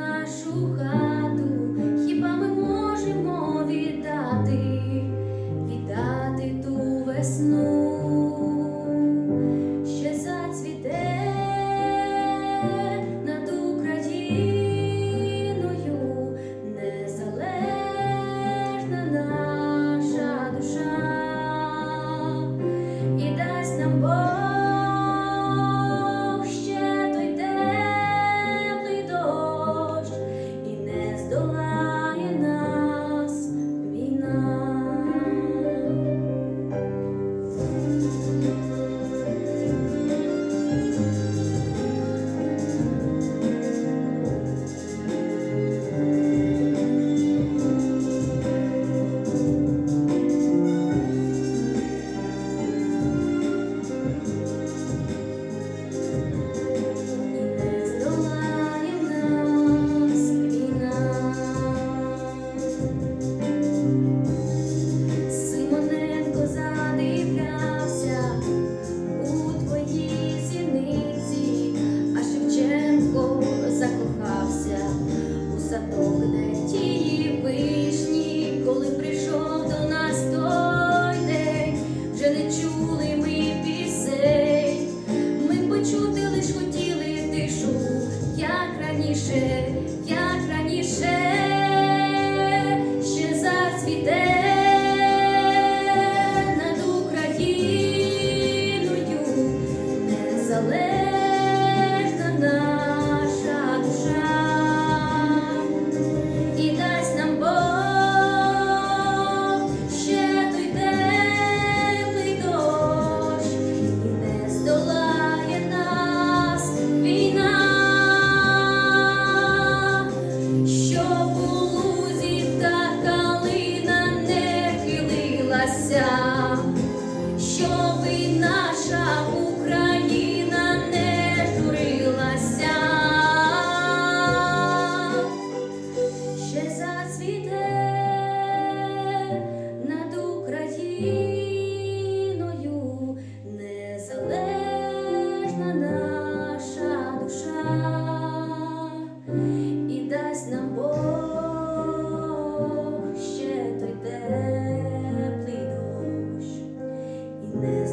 нашу хату, хіба ми можемо віддати, віддати ту весну? this